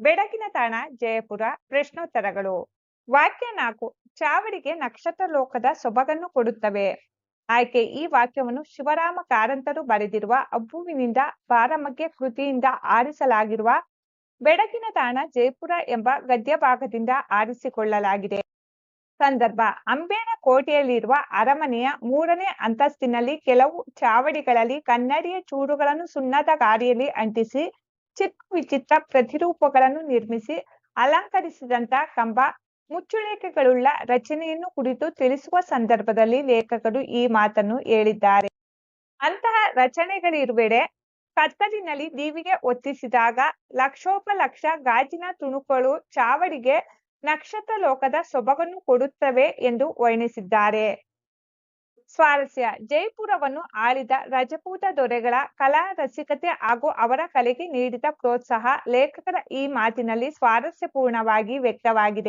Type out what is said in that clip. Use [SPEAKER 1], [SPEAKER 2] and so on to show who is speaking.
[SPEAKER 1] ಬೆಳಗಿನ ತಾಣ, ಜಯಪುರ, ಪ್ರಶ್ನೋತ್ತರಗಳು. ವಾಕ್ಯ ನಾಲ್ಕು, ಚಾವಡಿಗೆ ನಕ್ಷತ್ರ ಲೋಕದ ಸೊಬಗನ್ನು ಕೊಡುತ್ತವೆ. ಆಯ್ಕೆ, ಈ ವಾಕ್ಯವನ್ನು ಶಿವರಾಮ ಕಾರಂತರು ಬರೆದಿರುವ ಅಬ್ಬುವಿನಿಂದ ಬಾರಮಗ್ಗೆ ಕೃತಿಯಿಂದ ಆರಿಸಲಾಗಿರುವ ಬೆಡಗಿನ ತಾಣ, ಜಯಪುರ ಎಂಬ ಗದ್ಯ ಭಾಗದಿಂದ ಆರಿಸಿಕೊಳ್ಳಲಾಗಿದೆ. ಸಂದರ್ಭ ಅಂಬೇನ ಕೋಟೆಯಲ್ಲಿರುವ ಅರಮನೆಯ ಮೂರನೇ ಅಂತಸ್ತಿನಲ್ಲಿ ಕೆಲವು ಚಾವಡಿಗಳಲ್ಲಿ ಕನ್ನಡಿಯ ಚೂರುಗಳನ್ನು ಸುಣ್ಣದ ಗಾರಿಯಲ್ಲಿ ಅಂಟಿಸಿ ಚಿತ್ರ ವಿಚಿತ್ರ ಪ್ರತಿರೂಪಗಳನ್ನು ನಿರ್ಮಿಸಿ ಅಲಂಕರಿಸಿದಂತ ಕಂಬ ಮುಚ್ಚುಳಿಕೆಗಳುಳ್ಳ ರಚನೆಯನ್ನು ಕುರಿತು ತಿಳಿಸುವ ಸಂದರ್ಭದಲ್ಲಿ ಲೇಖಕರು ಈ ಮಾತನ್ನು ಹೇಳಿದ್ದಾರೆ. ಅಂತಹ ರಚನೆಗಳಿರುವೆಡೆ ಕತ್ತಲಿನಲ್ಲಿ ದೀವಿಗೆ ಒತ್ತಿಸಿದಾಗ ಲಕ್ಷೋಪಲಕ್ಷ ಗಾಜಿನ ತುಣುಕುಗಳು ಚಾವಡಿಗೆ ನಕ್ಷತ್ರ ಲೋಕದ ಸೊಬಗನ್ನು ಕೊಡುತ್ತವೆ ಎಂದು ವರ್ಣಿಸಿದ್ದಾರೆ. ಸ್ವಾರಸ್ಯ. ಜೈಪುರವನ್ನು ಆಳಿದ ರಜಪೂತ ದೊರೆಗಳ ಕಲಾ ರಸಿಕತೆ ಹಾಗೂ ಅವರ ಕಲೆಗೆ ನೀಡಿದ ಪ್ರೋತ್ಸಾಹ, ಲೇಖಕರ ಈ ಮಾತಿನಲ್ಲಿ ಸ್ವಾರಸ್ಯಪೂರ್ಣವಾಗಿ ವ್ಯಕ್ತವಾಗಿದೆ.